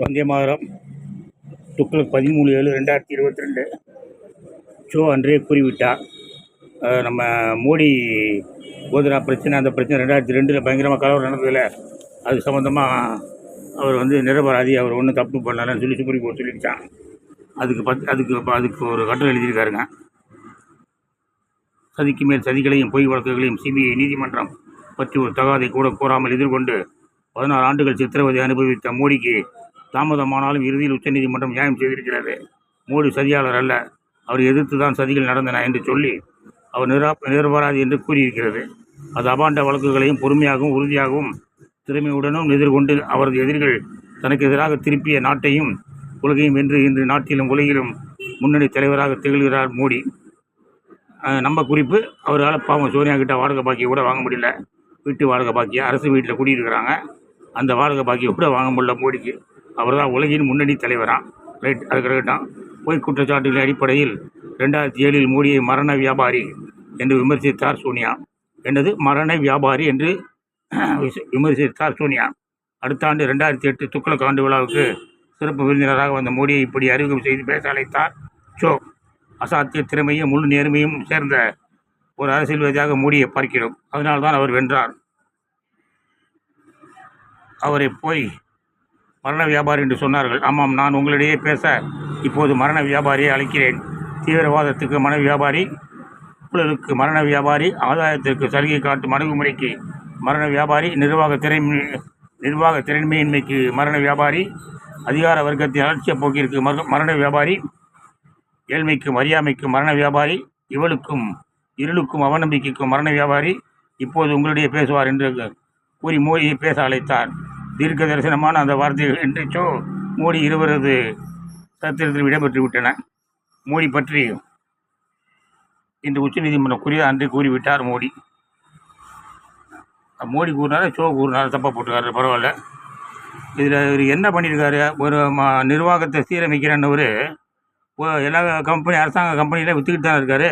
வந்தே மாதரம். துக்ளக் பதிமூணு ஏழு ரெண்டாயிரத்தி இருபத்தி ரெண்டு. ஷோ அன்றே கூறிவிட்டார். நம்ம மோடி கோதரா பிரச்சனை அந்த பிரச்சனை ரெண்டாயிரத்தி ரெண்டில் பயங்கரமாக கலவரம் நடந்ததில்ல அது சம்மந்தமாக அவர் வந்து நிரபராதி அவர் ஒன்றும் தப்பு பண்ணலன்னு சொல்லி சுப்ரீம் கோர்ட் சொல்லிடுச்சான் அதுக்கு பத் அதுக்கு அதுக்கு ஒரு கட்டுரை எழுதியிருக்காருங்க. சதிக்கு மேல் சதிகளையும் பொய் வழக்குகளையும் சிபிஐ நீதிமன்றம் பற்றி ஒரு தகாதை கூட கூறாமல் எதிர்கொண்டு பதினாறு ஆண்டுகள் சித்திரவதை அனுபவித்த மோடிக்கு தாமதமானாலும் இறுதியில் உச்சநீதிமன்றம் நியாயம் செய்திருக்கிறது. மோடி சதியாளர் அல்ல. அவர் எதிர்த்து தான் சதிகள் நடந்தன என்று சொல்லி அவர் நிரா நிரபராதி என்று கூறியிருக்கிறது. அது அபாண்ட வழக்குகளையும் பொறுமையாகவும் உறுதியாகவும் திறமையுடனும் எதிர்கொண்டு அவரது எதிரிகள் தனக்கு எதிராக திருப்பிய நாட்டையும் உலகையும் வென்று இன்று நாட்டிலும் உலகிலும் முன்னணி தலைவராக திகழ்கிறார் மோடி. நம்ம குறிப்பு அவரால் பாவம் சோனியா கிட்ட வாடகை பாக்கியை கூட வாங்க முடியல. வீட்டு வாடகை பாக்கியை அரசு வீட்டில் குடியிருக்கிறாங்க. அந்த வாடகை பாக்கியை கூட வாங்க முடியல மோடிக்கு. அவர் தான் உலகின் முன்னணி தலைவராக ரைட் அது கிடக்கட்டும் பொய் குற்றச்சாட்டுகளின் அடிப்படையில் ரெண்டாயிரத்தி ஏழில் மோடியை மரண வியாபாரி என்று விமர்சித்தார் சோனியா. என்னது? மரண வியாபாரி என்று விமர்சித்தார் சோனியா. அடுத்த ஆண்டு ரெண்டாயிரத்தி எட்டு துக்ளக் ஆண்டு விழாவுக்கு சிறப்பு விருந்தினராக வந்த மோடியை இப்படி அறிமுகம் செய்து பேச அழைத்தார் ஷோ அசாத்திய திறமையும் முழு நேர்மையும் சேர்ந்த ஒரு அரசியல்வாதியாக மோடியை பார்க்கிறோம். அதனால்தான் அவர் வென்றார். அவரை போய் மரண வியாபாரி என்று சொன்னார்கள். ஆமாம் நான் உங்களிடையே பேச இப்போது மரண வியாபாரியை அழைக்கிறேன். தீவிரவாதத்துக்கு மன வியாபாரி ஊழலுக்கு மரண வியாபாரி ஆதாயத்திற்கு சலுகை காட்டும் அணுகுமுறைக்கு மரண வியாபாரி நிர்வாக திறன் நிர்வாக திறன்மையின்மைக்கு மரண வியாபாரி அதிகார வர்க்கத்தின் அலட்சிய போக்கிற்கு மர- மரண வியாபாரி ஏழ்மைக்கும் அறியாமைக்கும் மரண வியாபாரி இவளுக்கும் இருளுக்கும் அவநம்பிக்கைக்கும் மரண வியாபாரி இப்போது உங்களிடையே பேசுவார் என்று கூறி மோடியை பேச அழைத்தார். தீர்க்க தரிசனமான அந்த வார்த்தைகள் இன்றைச்சோ மோடி இருவரது சத்திரத்தில் இடம்பெற்று விட்டன. மோடி பற்றி இன்று உச்சநீதிமன்றம் கூறிய அன்று கூறிவிட்டார் மோடி. மோடி கூறினாரா ஷோ கூறினார் தப்பாக போட்டுருக்காரு பரவாயில்ல. இதில் இவர் என்ன பண்ணியிருக்காரு ஒரு ம நிர்வாகத்தை சீரமைக்கிறேன்னவர் எல்லா கம்பெனி அரசாங்க கம்பெனியில் விற்றுக்கிட்டு தான் இருக்காரு.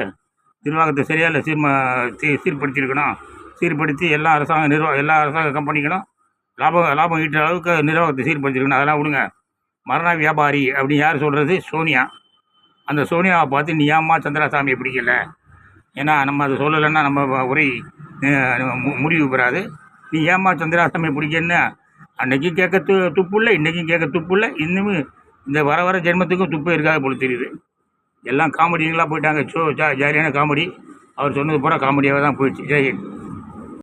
நிர்வாகத்தை சரியாக இல்லை சீர்ம சீர்படுத்தியிருக்கணும். சீர்படுத்தி எல்லா அரசாங்க நிர்வாக எல்லா அரசாங்க கம்பெனிகளும் லாபம் லாபம் ஈட்டுற அளவுக்கு நிர்வாகத்தை சீர்படுத்திருக்கணும். அதெல்லாம் விடுங்க. மரண வியாபாரி அப்படின்னு யார் சொல்கிறது சோனியா. அந்த சோனியாவை பார்த்து நீ ஏம்மா சந்திராசாமியை பிடிக்கல? ஏன்னா நம்ம அதை சொல்லலைன்னா நம்ம உரை மு- முடிவு பெறாது. நீ ஏம்மா சந்திராசாமியை பிடிக்கன்னு அன்னைக்கு கேட்க து துப்பு இல்லை இன்றைக்கும் கேட்க துப்பு இல்லை. இன்னும் இந்த வர வர ஜென்மத்துக்கும் துப்பு இருக்காது போல தெரியுது. எல்லாம் காமெடிங்களாக போயிட்டாங்க. சோ ஜா ஜாலியான காமெடி. அவர் சொன்னது பூரா காமெடியாக தான் போயிடுச்சு. ஜெயஹிந்த்